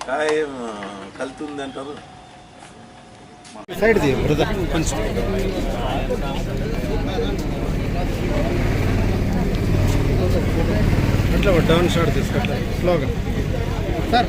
కాయ ఏం కల్తీ ఉంది అంటారు సైడ్ ది బ్రదర్ కొంచెం ఇట్లా డౌన్ షాట్ తీసుకుంటా స్లోగా సార్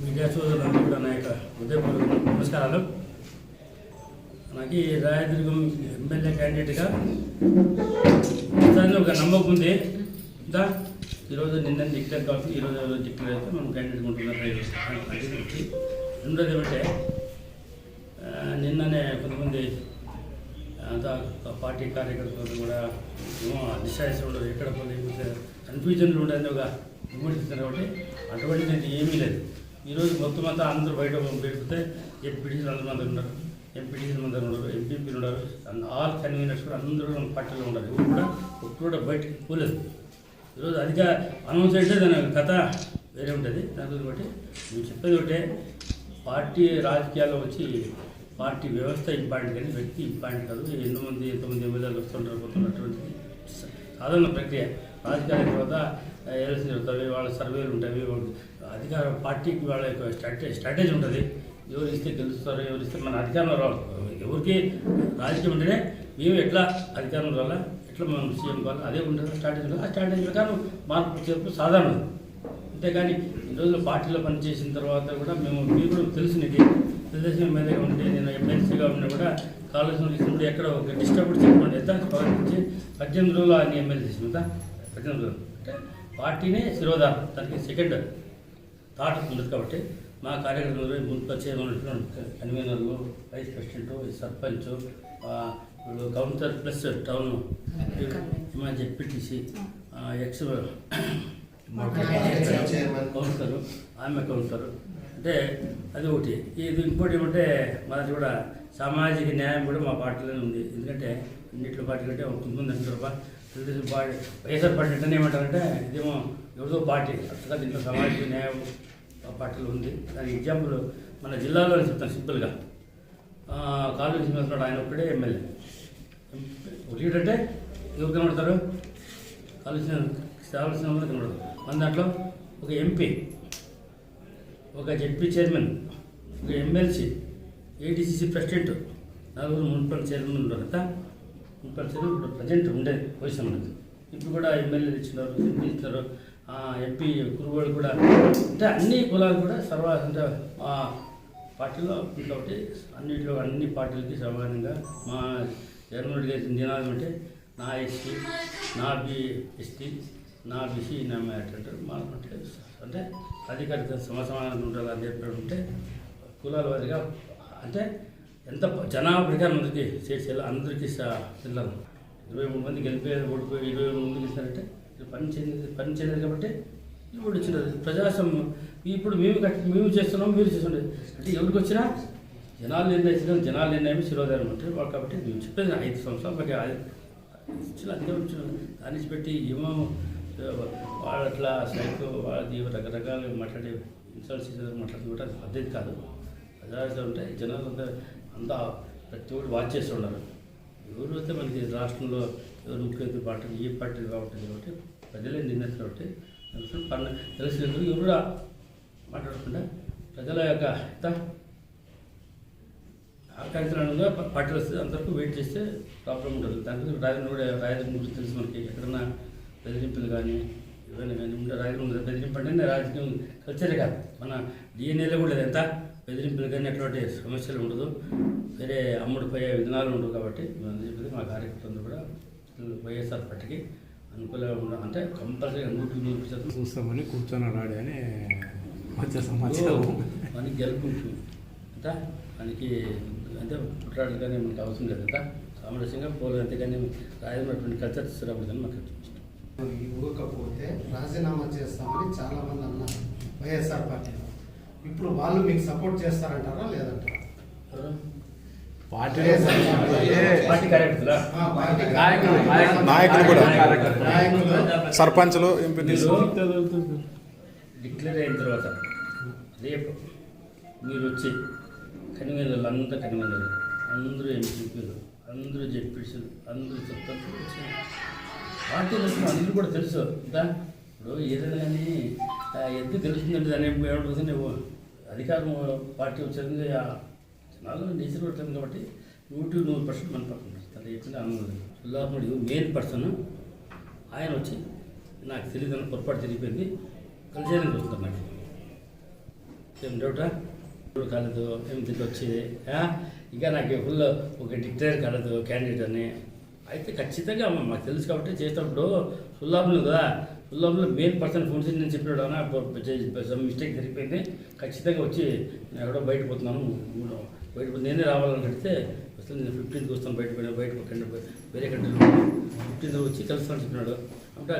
మీడియా సోదరులందరూ కూడా నా యొక్క హృదయపూర్వక నమస్కారాలు నాకు రాయదుర్గం ఎమ్మెల్యే క్యాండిడేట్గా ప్రస్తుతానికి ఒక నమ్మకం ఉంది. ఇంకా ఈరోజు నిన్న డిక్లేర్ కావచ్చు ఈరోజు డిక్లేర్ అయితే మనం క్యాండిడేట్ ఉంటున్నాం అది ఒకటి. రెండోది ఏమంటే నిన్ననే కొంతమంది అంతా పార్టీ కార్యకర్తలు కూడా ఏమో ఉండదు ఎక్కడ పోతే కన్ఫ్యూజన్లు ఉండేది ఒక విమర్శిస్తారు కాబట్టి అటువంటిది ఏమీ లేదు. ఈరోజు మొత్తం అంతా అందరూ బయట పెడితే ఎంపీటీసీలు అందరూ మంది ఉన్నారు. ఎంపీటీసీలు అందరూ ఉన్నారు. ఎంపీపీలు ఉన్నారు. ఆల్ కన్వీనర్స్ కూడా అందరూ మన పార్టీలో ఉన్నారు. ఎవరు కూడా ఒక్కరు కూడా బయటకు పోలేదు. ఈరోజు అధిక అనౌన్స్ అయితే దాని కథ వేరే ఉంటుంది. దాని బట్టి నేను చెప్పేది ఒకటే. పార్టీ రాజకీయాల్లో వచ్చి పార్టీ వ్యవస్థ ఇంపార్టెంట్ కానీ వ్యక్తి ఇంపార్టెంట్ కాదు. ఎంతమంది ఎంతమంది ఎమ్మెల్యేలు వస్తుంటారు పోతున్నటువంటి సాధారణ ప్రక్రియ. రాజకీయాల తర్వాత ఎలక్షన్ ఉంటుంది వాళ్ళ సర్వేలు ఉంటాయి అధికార పార్టీకి వాళ్ళ యొక్క స్ట్రాటే స్ట్రాటజీ ఉంటుంది. ఎవరు ఇస్తే గెలుస్తారు ఎవరు ఇస్తే మన అధికారంలో రావాలి. ఎవరికి రాజకీయం ఉంటేనే మేము ఎట్లా అధికారంలో రావాలా ఎట్లా మనం సీఎం కావాలి అదే ఉంటుంది స్ట్రాటజీ ఉంటుంది. ఆ స్ట్రాటజీ ప్రకారం మార్పు చేపు సాధారణం. అంతేగాని ఈ రోజుల్లో పార్టీలో పనిచేసిన తర్వాత కూడా మేము మీకు కూడా తెలుసు నీకు. తెలుగుదేశం ఎమ్మెల్యేగా ఉంటే నేను ఎమ్మెల్సీగా ఉన్నా కూడా కాలేజీలో ఇచ్చినప్పుడు ఎక్కడ ఒక డిస్టర్బ్ చెప్పండి ఎంత నుంచి పద్దెనిమిది రోజులు ఆయన ఎమ్మెల్యే చేసిన పద్దెనిమిది రోజులు. అంటే పార్టీనే శిరోధారం దానికి సెకండ్ థాట్ ఉండదు కాబట్టి మా కార్యకర్తలు మున్సిపల్ చైర్మన్ కన్వీనర్లు వైస్ ప్రెసిడెంట్ సర్పంచ్ ఇప్పుడు councillor plus town ZPTC ex councillor. ఆమె కౌన్సిలర్. అంటే అది ఒకటి. ఇది ఇంకోటి ఏమంటే మనది కూడా సామాజిక న్యాయం కూడా మా పార్టీలోనే ఉంది. ఎందుకంటే అన్నింటిలో పార్టీ కంటే ఒక అంటారు "బా, తెలుగుదేశం పార్టీ వైఎస్ఆర్ పార్టీ అంటే ఏమంటారంటే ఇదేమో ఎవరిదో పార్టీ. అట్లా దీంట్లో సమాజ న్యాయం పార్టీలు ఉంది. దానికి ఎగ్జాంపుల్ మన జిల్లాలో చెప్తాను సింపుల్గా. కాలేజీ సింహాసనాడు ఆయన ఒక్కడే ఎమ్మెల్యే. లీడర్ అంటే ఎవరు కనబడతారు? కావాల్సిన కావాల్సిన వాళ్ళు కనబడతారు. మన దాంట్లో ఒక ఎంపీ ఒక జెడ్పీ చైర్మన్ ఒక ఎమ్మెల్సీ ఏడీసీసీ ప్రెసిడెంట్ నలుగురు మున్సిపల్ చైర్మన్ ఉన్నారు కదా మున్సిపల్ ఇప్పుడు ప్రజెంట్ ఉండే పొజిషన్ మనకి ఇప్పుడు కూడా ఎమ్మెల్యేలు ఇచ్చినారు ఎంపీ ఇచ్చినారు ఎంపీ కురువాళ్ళు కూడా అంటే అన్ని కులాలు కూడా సర్వ అంటే ఆ పార్టీలో కాబట్టి అన్నింటిలో అన్ని పార్టీలకి సమానంగా మా జగన్మోహన్ రెడ్డి గారి నినాదం అంటే నా ఎస్టీ నా బి ఎస్టీ నా బీసీ నా అంటారు మా అంటే అంటే అధికారిక సమసమానంగా ఉండాలని అని చెప్పి ఉంటే కులాల వారిగా అంటే ఎంత జనాభా అందరికీ చేసేలా అందరికీ పిల్లలు ఇరవై మూడు మంది గెలిపోయారు ఓడిపోయి ఇరవై మూడు మంది గెలిచారంటే ఇది పని చేయలేదు పని చేయలేదు కాబట్టి ఇప్పుడు వచ్చినది ప్రజాస్వామ్యం. ఇప్పుడు మేము కట్- మేము చేస్తున్నాం మీరు చేస్తున్నారు. అంటే ఎవరికి వచ్చినా జనాలు నిర్ణయించడం జనాలు నిర్ణయం శిరోధారం అంటే వాళ్ళు కాబట్టి మేము చెప్పేది ఐదు సంవత్సరాలు మాకు ఇచ్చిన అంతే వచ్చిన. దాన్ని పెట్టి ఏమో వాళ్ళు అట్లా సైకో వాళ్ళది రకరకాలు మాట్లాడే ఇన్సల్ట్స్ మాట్లాడుతూ అది పద్ధతి కాదు. ప్రజాస్వామ్యం ఉంటే జనాలు అంతా ప్రతి ఒక్కటి వాచ్ చేసి ఎవరు అయితే మనకి రాష్ట్రంలో ఎవరు ముఖ్యమంత్రి పార్టీ ఏ పార్టీ కాబట్టి కాబట్టి ప్రజలే నిర్ణయిస్తారు కాబట్టి తెలుసు పన్ను ఎవరు కూడా మాట్లాడకుండా ప్రజల యొక్క ఎంత ఆకాంక్షలుగా పార్టీలు వస్తే అందరికీ వెయిట్ చేస్తే ప్రాబ్లం ఉండదు. దానికి రాజధాని కూడా రాజధాని గురించి తెలుసు మనకి. ఎక్కడన్నా బెదిరింపులు కానీ రాజకీయం ఉండదు బెదిరింపు అంటే రాజకీయం కల్చరే కాదు. మన డిఎన్ఏలో కూడా లేదు. ఎంత? బెదిరింపులు కానీ అటువంటి సమస్యలు ఉండదు. వేరే అమ్ముడుపోయే విధానాలు ఉండవు కాబట్టి మా కార్యకర్తలు కూడా వైఎస్ఆర్ పార్టీకి అనుకూలంగా ఉండాలి అంటే కంపల్సరీగా నూటికి నూరు శాతం చూస్తామని కూర్చొని అని వచ్చే సమాచారం మనకి గెలుపుంటుంది. అంతా మనకి అంటే పుట్టాడు కానీ మనకి అవసరం లేదు. అంతా సామరస్యంగా పోలేదు అంతేగాని రాయమైనటువంటి కల్చర్ కానీ మాకు ఇష్టం ఇవ్వకపోతే రాజీనామా చేస్తామని చాలా మంది అన్నారు వైఎస్ఆర్ పార్టీలో. ఇప్పుడు వాళ్ళు మీకు సపోర్ట్ చేస్తారంటారా లేదంటారా? నాయకులు, కూడా. సర్పంచ్లు ఎంపీటీసీ డిక్లేర్ అయిన తర్వాత రేపు మీరు వచ్చి కనివేలు అంతా కనివేలు అందరూ ఎంపీలు అందరూ జెడ్పీసీలు అందరూ చెప్తారు పార్టీలు అందరూ కూడా తెలుసు. ఇంకా ఇప్పుడు ఏదైనా కానీ ఎందుకు తెలుస్తుందంటే దాని ఏమంటుంది నువ్వు అధికారం పార్టీ వచ్చేది జనాలు నేచర్ పెట్టాను కాబట్టి నూటి నూరు పర్సెంట్ మన పక్కన ఉన్నారు. మెయిన్ పర్సన్ ఆయన వచ్చి నాకు తెలియదు అని పొరపాటు తెలియపోయింది కలిసేదానికి వస్తుంది నాకు. ఏం డౌటా ఇప్పుడు కాలేదు ఏం తిరిగి వచ్చేది ఇంకా నాకు ఫుల్ ఒక డిక్టేర్ కాలేదు క్యాండిడేట్ అని. అయితే ఖచ్చితంగా అమ్మ మాకు తెలుసు కాబట్టి చేసేటప్పుడు సుల్లాభులు కదా సుల్లాభులు మెయిన్ పర్సన్ ఫోన్ చేసి నేను చెప్పినాడు అన్న మిస్టేక్ జరిగిపోయింది. ఖచ్చితంగా వచ్చి నేను ఎక్కడో బయట పోతున్నాను బయట నేనే రావాలని అడిగితే అసలు నేను ఫిఫ్టీన్త్కి వస్తాను బయట పోయినా బయట కంటే వేరే కంట్రీలో ఫిఫ్టీన్త్ వచ్చి కలుస్తాను చెప్పినాడు. అంటే